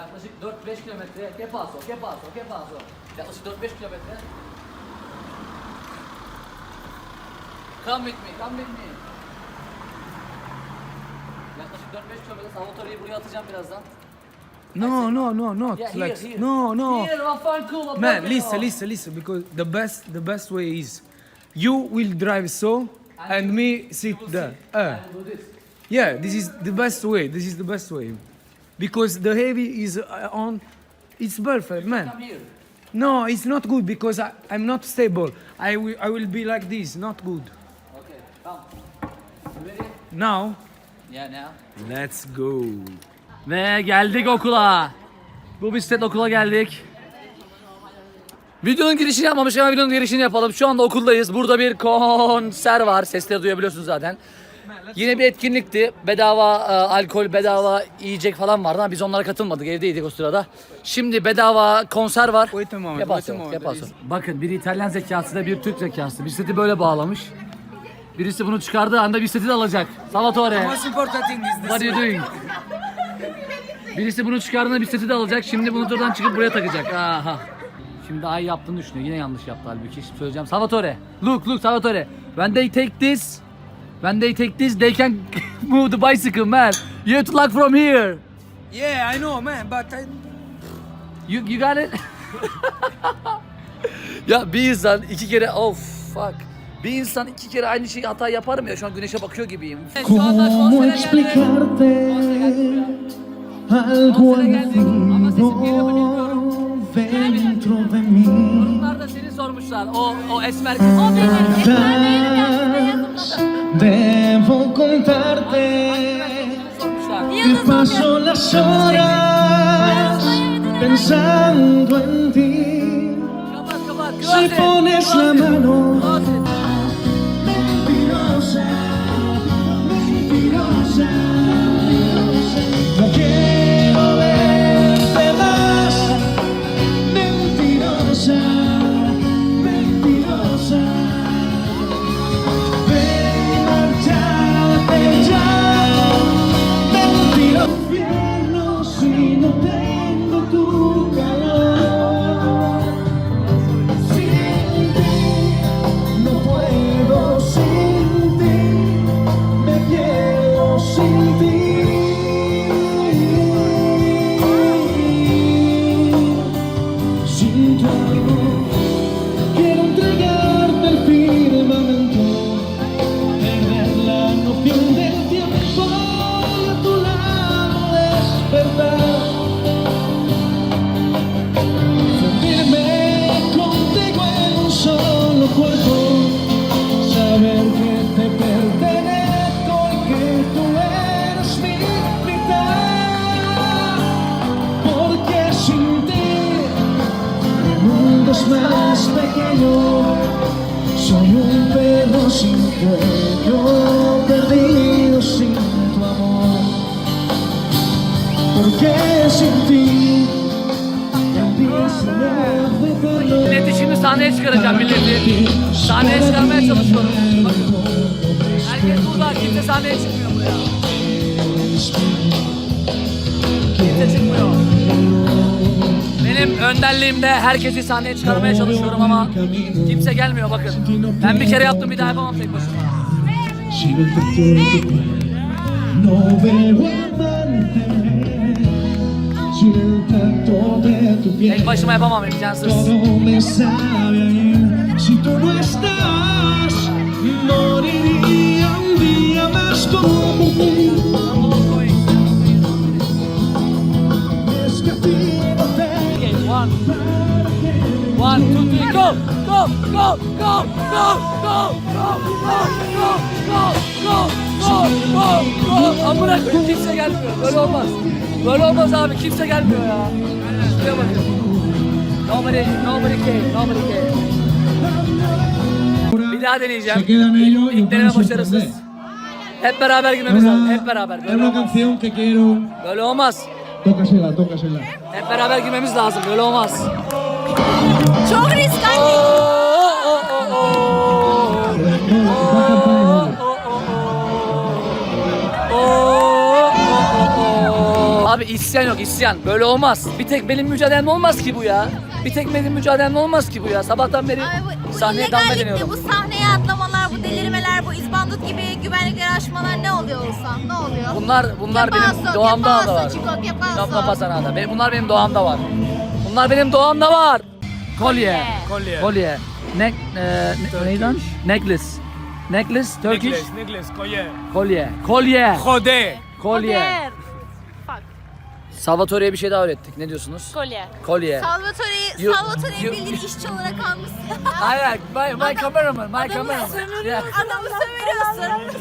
Yaklaşık 4-5 kilometre. Que paso, que paso, que paso. Yaklaşık 4-5 kilometre. Come with me, come with me. Yaklaşık 4-5 kilometre. Salvatore'yi buraya atacağım birazdan. No, no, no, not Yeah, here, like here. no, no. Here, cool. Man, listen, listen, listen. Because the best, the best way is you will drive so, and me sit there. Uh, I will do this. yeah, this is the best way. This is the best way. Because the heavy is uh, on. It's perfect, man. Come here. No, it's not good because I, I'm not stable. I will, I will be like this. Not good. Okay, come. You ready? Now, Yeah, now. let's go. Ve geldik okula. Bu bisikletle okula geldik. Videonun girişini yapmamış ama videonun girişini yapalım. Şu anda okuldayız. Burada bir konser var. Sesleri duyabiliyorsunuz zaten. Yine bir etkinlikti. Bedava e, alkol, bedava yiyecek falan vardı ama biz onlara katılmadık. Evdeydik o sırada. Şimdi bedava konser var. Paso. there Bakın bir İtalyan zekası da bir Türk zekası. Bisikleti böyle bağlamış. Birisi bunu çıkardığı anda bisikleti de alacak. Salvatore. What are you doing? Birisi bunu çıkardığında bisikleti de alacak. Şimdi bunu buradan çıkıp buraya takacak. Aha. Şimdi ay yaptığını düşünüyor. Yine yanlış yaptı halbuki. Şimdi söyleyeceğim. Salvatore. Look look Salvatore. When they take this. When they take this they can move the bicycle man. You have to lock from here. Yeah, I know, man, but I, You, you got it? ya bir insan iki kere of fuck. Bir insan iki kere aynı şeyi hata yapar mı ya? Şu an güneşe bakıyor gibiyim. Şu anda ¿Cómo konsere geldi. explicarte algo Konsere geldik ama sesim geliyor mu bilmiyorum. Yorumlarda seni sormuşlar. O o esmer kız. O benim. Esmer benim yalnız Debo contarte que paso las horas pensando en ti. Si pones la mano sahneye çıkaracağım milleti. Sahneye çıkarmaya çalışıyorum. Bakın. Herkes burada. Kimse sahneye çıkmıyor buraya. Kimse çıkmıyor. Benim önderliğimde herkesi sahneye çıkarmaya çalışıyorum ama kimse gelmiyor bakın. Ben bir kere yaptım bir daha yapamam tek başıma. Si no te quiero, no veo amarte. Sin el tacto de tu piel. Tek başıma yapamam imkansız. Todo me sabe bien. Si tú no estás, moriría un día más como ti. Es que a ti no te one. One, two, three, go! Go! Go! Go! Go! Go! Go! Go! Go! Go! Go! Go! Go! Go! Amına koyayım kimse gelmiyor. Böyle olmaz. Böyle olmaz abi kimse gelmiyor ya. Şuraya bakın. Nobody, nobody came, nobody came. Bir daha deneyeceğim. Se quedan ellos y İlk deneme ustedes başarısız. Hep beraber Es girmemiz lazım. Hep beraber. Böyle una olmaz. canción que quiero. Böyle olmaz. Tócasela, tócasela. Hep beraber girmemiz lazım. Böyle olmaz. Çok riskli. Abi isyan yok isyan. Böyle olmaz. Bir tek benim mücadelem olmaz ki bu ya. Bir tek benim mücadelem olmaz ki bu ya. Sabahtan beri bu, bu sahneye illegallikte, deniyorum. bu sahneye atlamalar, bu delirmeler, bu izbandut gibi güvenlikleri aşmalar ne oluyor olsa? Ne oluyor? Bunlar bunlar benim doğamda da var. Yaparsın. Yapma pasanada. Benim, bunlar benim doğamda var. Bunlar benim doğamda var. Kolye. Kolye. Kolye. Neck, e, ne, neydi lan? Necklace. Necklace, Turkish. Necklace, necklace, kolye. Kolye. Kolye. Jode. Kolye. Salvatore'ye bir şey daha öğrettik. Ne diyorsunuz? Kolye. Kolye. Salvatore'yi, You- Salvatore'yi you- bildiğin işçi olarak almışsın. Hayır, my, my cameraman, my cameraman. Yeah. Adamı sömürüyorsun.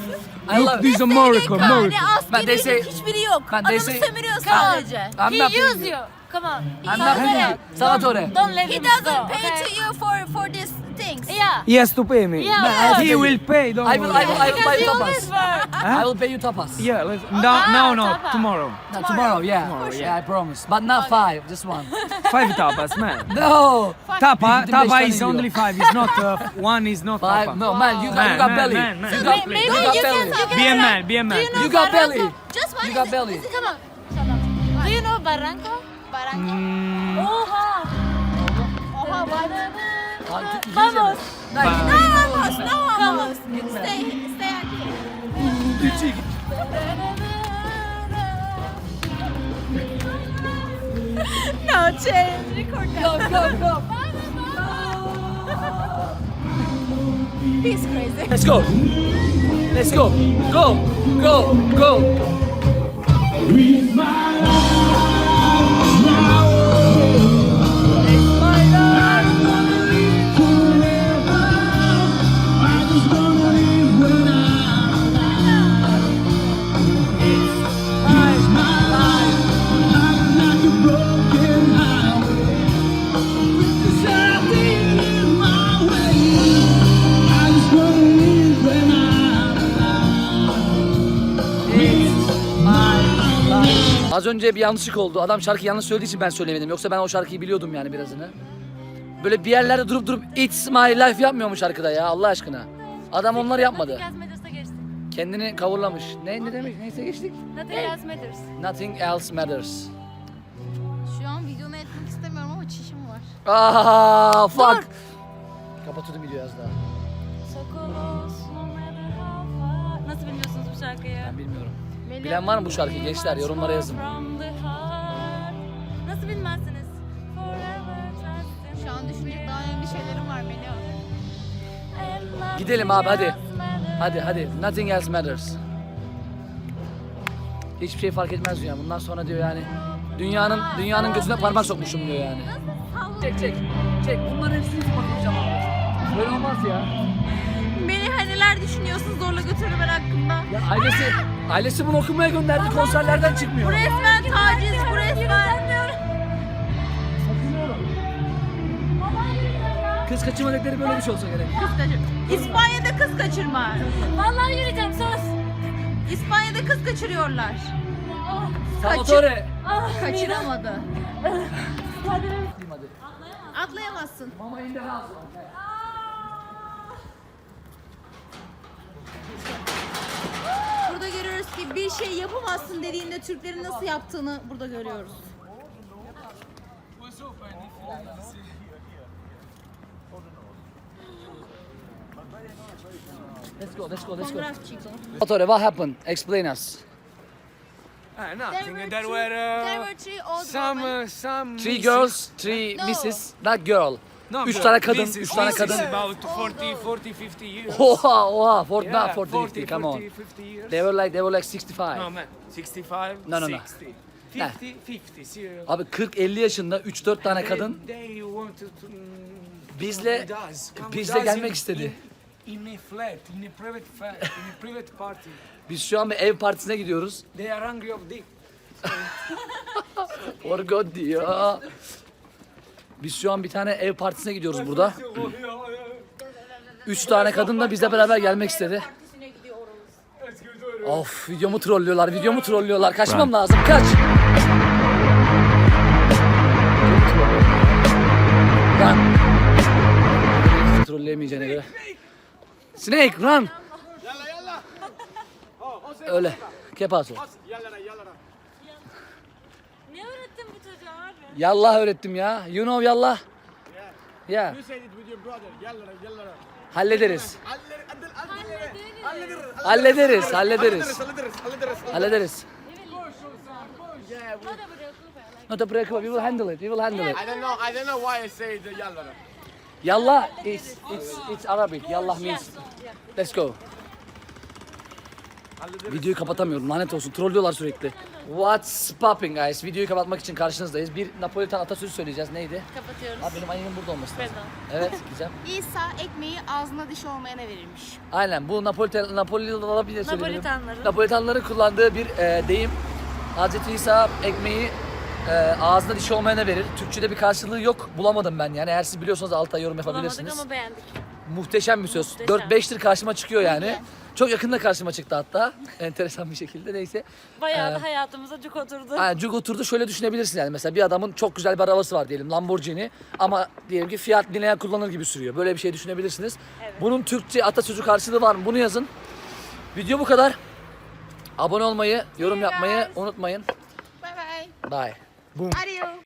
I love This is a miracle, Yani miracle. Ben de askeri say- hiçbiri yok. Ben de Adamı say- sömürüyor Come on. sadece. I'm He not you. You. Come on. I'm not paying you. Salvatore. Don't let He him doesn't go. pay okay? to you for for these things. Yeah. He has to pay me. Yeah, But yeah. He will pay, don't I will, I will, I will Because buy you tapas. always work. I will pay you tapas. Yeah, let's, no, no, no, tapa. tomorrow. No, tomorrow, yeah. yeah. I promise. But not five, just one. Five tapas, man. No. Tapa, Bizim tapa is yiyor. only five. It's not uh, one. Is not Five. tapa. No, man, you got, Man, you got man, belly. man, man. You got, Maybe you you can belly. talk Be a man, be a man. You got belly. Just one You got belly. Come on. Do you know Barranco? Barranco. Mm, Oha. Oha, what? Lan, İngilizce mi? Vamos. Lan, No vamos, no vamos. Stay, stay aquí. No change. Record that. Go, go, go. He's crazy. Let's go. Let's go. Go, go, go. Az önce bir yanlışlık oldu. Adam şarkı yanlış söylediği için ben söylemedim. Yoksa ben o şarkıyı biliyordum yani birazını. Böyle bir yerlerde durup durup It's My Life yapmıyor mu şarkıda ya Allah aşkına? Adam onları yapmadı. Nothing else matters geçtik. Kendini kavurlamış. Ne ne demek? Neyse geçtik. Nothing else matters. Nothing else matters. Şu an videonu etmek istemiyorum ama çişim var. Ah fuck. Kapatıyordum videoyu az daha. Bilen var mı bu şarkıyı gençler? Yorumlara yazın. Nasıl bilmezsiniz? Şu an düşünecek daha önemli şeylerim var Melih. Gidelim abi, hadi. Hadi hadi. Nothing else matters. Hiçbir şey fark etmez diyor. Bundan sonra diyor yani dünyanın dünyanın gözüne parmak sokmuşum diyor yani. Çek çek. Çek. Bunların hepsini bakacağım abi. Böyle olmaz ya. Melih hani neler düşünüyorsun zorla götürmen hakkında? Ya ailesi ailesi bunu okumaya gönderdi. Konserlerden çıkmıyor. Bu resmen taciz, bu resmen. Kız kaçırma dedikleri böyle bir şey olsa gerek. Kız kaçır. İspanya'da kız kaçırma. Vallahi yürüyeceğim söz. İspanya'da kız kaçırıyorlar. Salvatore. Kaçıramadı. Hadi. Atlayamazsın. Mama in the house. Burada görüyoruz ki bir şey yapamazsın dediğinde Türklerin nasıl yaptığını burada görüyoruz. Let's go, let's go, let's go. Salvatore, what happened? Explain us. Ah, There nothing. were There two- were there uh, were three old some women. uh, some Three misses. girls, three No. misses, not girl. No, üç but tane kadın, misses- üç tane misses kadın. About 40, 40, 50 years. Oha, oha, for, Yeah, not 40, 40, 50, come on. 40, 50 years. They were like, they were like 65. No man, 65, No, no, no. 60, 50, 50, serious. Abi 40-50 yaşında 3-4 tane kadın They, they wanted to, mm, Bizle- come with us, come bizle with us gelmek in- istedi. In, in a flat, in a private flat, in a private party. biz şu an bir ev partisine gidiyoruz. They are hungry of dick. Orgo diyor. Biz şu an bir tane ev partisine gidiyoruz burada. Üç tane kadın da bizle beraber gelmek istedi. Of videomu trollüyorlar, videomu trollüyorlar. Kaçmam lazım, kaç. Run. Trolleyemeyeceğine göre. Snake, run. Öyle. Kepazo. Yallah öğrettim ya. You know yallah. Yeah. You said it with your brother. Yallara, yallara. Hallederiz. Hallederiz, hallederiz. Hallederiz, hallederiz. Hallederiz. Yeah, we- will handle it. We will handle it. I don't know, I don't know why I say the yallara. Yallah is it's it's Arabic. Yallah means let's go. Videoyu kapatamıyorum. Lanet olsun. Trollüyorlar sürekli. What's popping guys? Videoyu kapatmak için karşınızdayız. Bir Napolitan atasözü söyleyeceğiz. Neydi? Kapatıyoruz. Abi benim ayının burada olması lazım. Pardon. Evet, güzel. İsa ekmeği ağzına dişi olmayana verirmiş. Aynen bu Napolitan Napoli'de bile söyleyelim. Napolitanların. Napolitanların kullandığı bir e, deyim. Hazreti İsa ekmeği e, ağzına dişi olmayana verir. Türkçede bir karşılığı yok. Bulamadım ben yani. Eğer siz biliyorsanız altta yorum Bulamadık yapabilirsiniz. ama beğendik. Muhteşem bir söz. Muhteşem. 4-5'tir karşıma çıkıyor yani. Çok yakında karşıma çıktı hatta. Enteresan bir şekilde neyse. Bayağı Ee, da hayatımıza cuk oturdu. Yani cuk oturdu şöyle düşünebilirsin yani mesela bir adamın çok güzel bir arabası var diyelim Lamborghini ama diyelim ki Fiat Linea kullanır gibi sürüyor. Böyle bir şey düşünebilirsiniz. Bunun Türkçe atasözü karşılığı var mı? Bunu yazın. Video bu kadar. Abone olmayı, yorum yapmayı unutmayın. Bye bye. Bye. Boom. Adios.